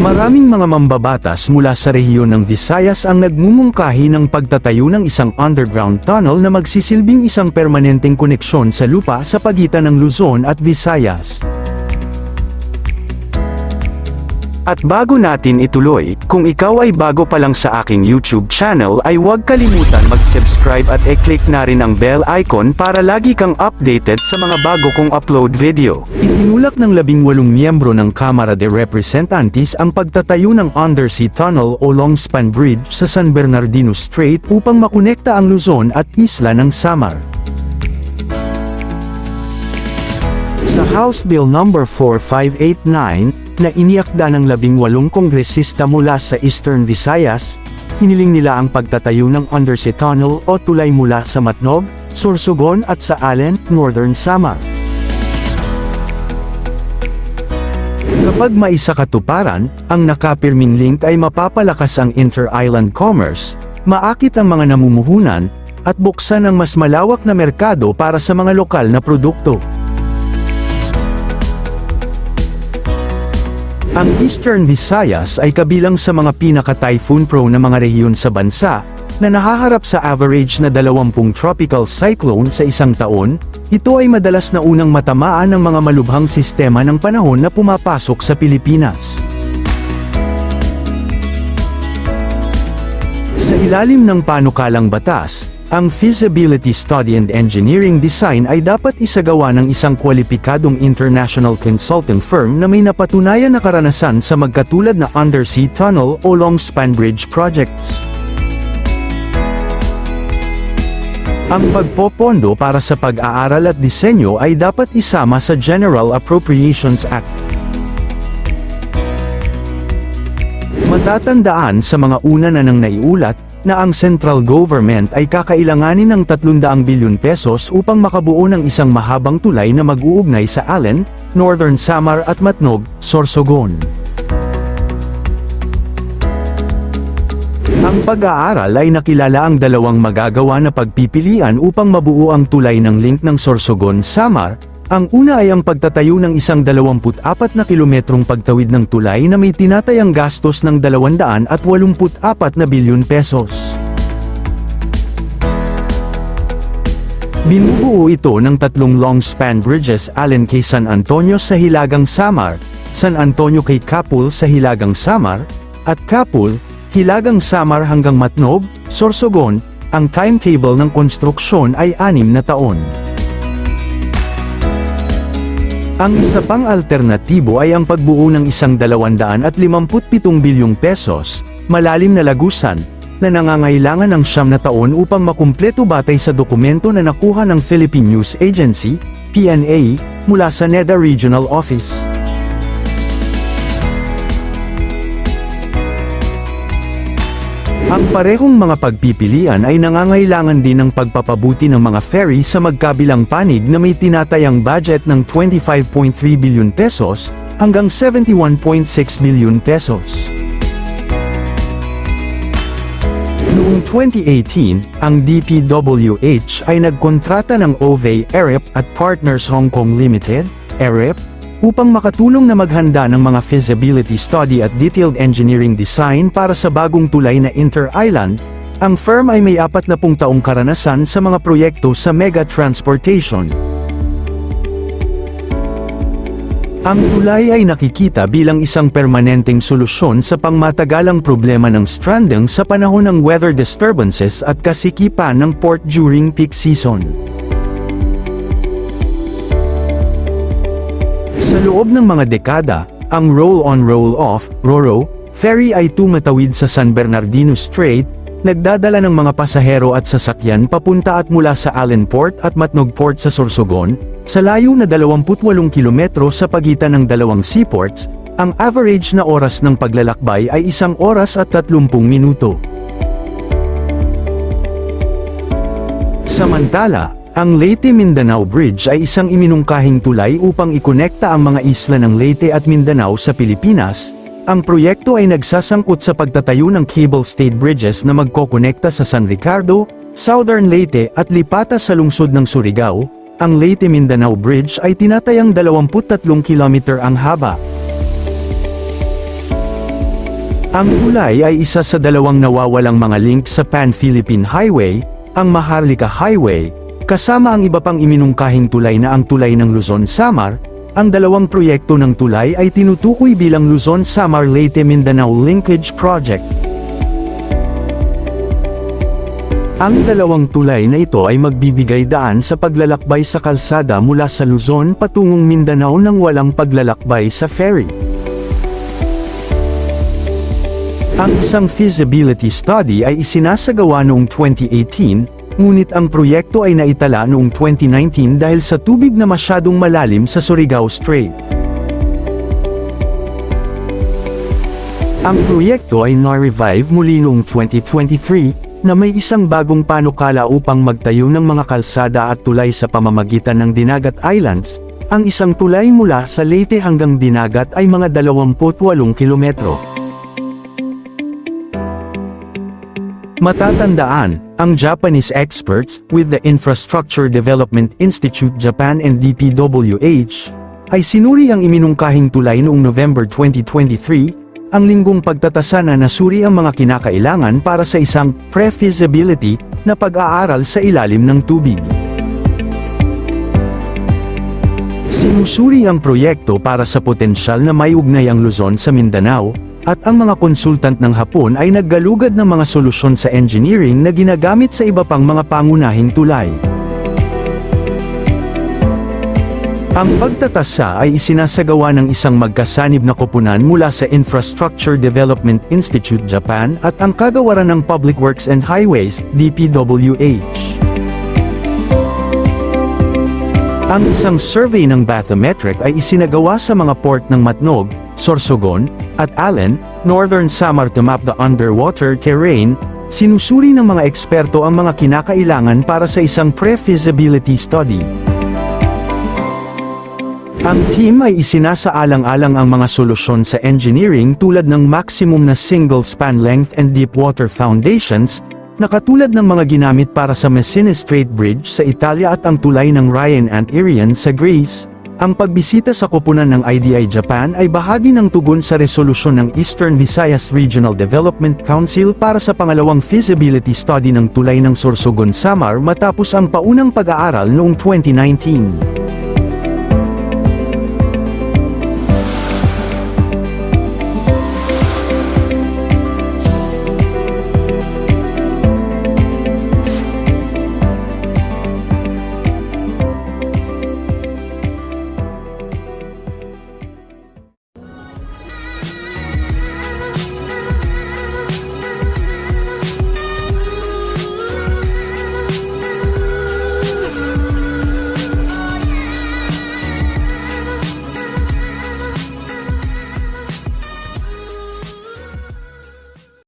Maraming mga mambabatas mula sa rehiyon ng Visayas ang nagmumungkahi ng pagtatayo ng isang underground tunnel na magsisilbing isang permanenteng koneksyon sa lupa sa pagitan ng Luzon at Visayas. At bago natin ituloy, kung ikaw ay bago pa lang sa aking YouTube channel ay huwag kalimutan mag-subscribe at e-click na rin ang bell icon para lagi kang updated sa mga bago kong upload video. Itinulak ng labing walong miyembro ng Kamara de Representantes ang pagtatayo ng undersea tunnel o longspan bridge sa San Bernardino Strait upang makonekta ang Luzon at isla ng Samar. Sa House Bill No. 4589, na iniakda ng labing walong kongresista mula sa Eastern Visayas, hiniling nila ang pagtatayo ng undersea tunnel o tulay mula sa Matnog, Sorsogon at sa Allen, Northern Samar. Kapag maisa katuparan, ang nakapirming link ay mapapalakas ang inter-island commerce, maakit ang mga namumuhunan, at buksan ang mas malawak na merkado para sa mga lokal na produkto. Ang Eastern Visayas ay kabilang sa mga pinaka-typhoon prone na mga rehiyon sa bansa, na nahaharap sa average na 20 tropical cyclone sa isang taon, ito ay madalas na unang matamaan ng mga malubhang sistema ng panahon na pumapasok sa Pilipinas. Sa ilalim ng panukalang batas, ang feasibility study and engineering design ay dapat isagawa ng isang kwalipikadong international consulting firm na may napatunayan na karanasan sa magkatulad na undersea tunnel o long span bridge projects. Ang pagpopondo para sa pag-aaral at disenyo ay dapat isama sa General Appropriations Act. Matatandaan sa mga una na nang naiulat, na ang central government ay kakailanganin ng 300 bilyon pesos upang makabuo ng isang mahabang tulay na mag-uugnay sa Allen, Northern Samar at Matnog, Sorsogon. Ang pag-aaral ay nakilala ang dalawang magagawa na pagpipilian upang mabuo ang tulay ng link ng Sorsogon-Samar, ang una ay ang pagtatayo ng isang 24 na kilometrong pagtawid ng tulay na may tinatayang gastos ng 284 na bilyon pesos. Binubuo ito ng tatlong long span bridges Allen kay San Antonio sa Hilagang Samar, San Antonio kay Kapul sa Hilagang Samar, at Kapul, Hilagang Samar hanggang Matnog, Sorsogon, ang timetable ng konstruksyon ay anim na taon. Ang isa pang alternatibo ay ang pagbuo ng isang 257 bilyong pesos, malalim na lagusan, na nangangailangan ng siyam na taon upang makumpleto batay sa dokumento na nakuha ng Philippine News Agency, PNA, mula sa NEDA Regional Office. Ang parehong mga pagpipilian ay nangangailangan din ng pagpapabuti ng mga ferry sa magkabilang panig na may tinatayang budget ng 25.3 bilyon pesos hanggang 71.6 bilyon pesos. Noong 2018, ang DPWH ay nagkontrata ng OVE ERIP at Partners Hong Kong Limited, ERIP, upang makatulong na maghanda ng mga feasibility study at detailed engineering design para sa bagong tulay na inter-island, ang firm ay may apat na pung taong karanasan sa mga proyekto sa mega transportation. Ang tulay ay nakikita bilang isang permanenteng solusyon sa pangmatagalang problema ng stranding sa panahon ng weather disturbances at kasikipan ng port during peak season. Sa loob ng mga dekada, ang roll-on roll-off, RORO, ferry ay tumatawid sa San Bernardino Strait, nagdadala ng mga pasahero at sasakyan papunta at mula sa Allen Port at Matnog Port sa Sorsogon, sa layo na 28 kilometro sa pagitan ng dalawang seaports, ang average na oras ng paglalakbay ay isang oras at 30 minuto. Samantala, ang Leyte-Mindanao Bridge ay isang iminungkahing tulay upang ikonekta ang mga isla ng Leyte at Mindanao sa Pilipinas. Ang proyekto ay nagsasangkot sa pagtatayo ng cable-stayed bridges na magkokonekta sa San Ricardo, Southern Leyte at Lipata sa lungsod ng Surigao. Ang Leyte-Mindanao Bridge ay tinatayang 23 kilometer ang haba. Ang tulay ay isa sa dalawang nawawalang mga link sa Pan-Philippine Highway, ang Maharlika Highway, kasama ang iba pang iminungkahing tulay na ang tulay ng Luzon-Samar, ang dalawang proyekto ng tulay ay tinutukoy bilang Luzon-Samar-Leyte-Mindanao Linkage Project. Ang dalawang tulay na ito ay magbibigay daan sa paglalakbay sa kalsada mula sa Luzon patungong Mindanao nang walang paglalakbay sa ferry. Ang isang feasibility study ay isinasagawa noong 2018, ngunit ang proyekto ay naitala noong 2019 dahil sa tubig na masyadong malalim sa Surigao Strait. Ang proyekto ay na-revive muli noong 2023, na may isang bagong panukala upang magtayo ng mga kalsada at tulay sa pamamagitan ng Dinagat Islands. Ang isang tulay mula sa Leyte hanggang Dinagat ay mga 28 kilometro. Matatandaan, ang Japanese experts, with the Infrastructure Development Institute Japan and DPWH, ay sinuri ang iminungkahing tulay noong November 2023, ang linggong pagtatasa na nasuri ang mga kinakailangan para sa isang pre-feasibility na pag-aaral sa ilalim ng tubig. Sinusuri ang proyekto para sa potensyal na may ugnay ang Luzon sa Mindanao, at ang mga konsultant ng Hapon ay naggalugad ng mga solusyon sa engineering na ginagamit sa iba pang mga pangunahing tulay. Ang pagtatasa ay isinasagawa ng isang magkasanib na koponan mula sa Infrastructure Development Institute Japan at ang Kagawaran ng Public Works and Highways, DPWH. Ang isang survey ng bathymetric ay isinagawa sa mga port ng Matnog, Sorsogon, at Allen, Northern Samar to map the underwater terrain, sinusuri ng mga eksperto ang mga kinakailangan para sa isang pre-feasibility study. Ang team ay isinasaalang-alang ang mga solusyon sa engineering tulad ng maximum na single span length and deep water foundations, na katulad ng mga ginamit para sa Messina Strait Bridge sa Italia at ang tulay ng Ryan and Irian sa Greece, ang pagbisita sa koponan ng IDI Japan ay bahagi ng tugon sa resolusyon ng Eastern Visayas Regional Development Council para sa pangalawang feasibility study ng tulay ng Sorsogon Samar matapos ang paunang pag-aaral noong 2019.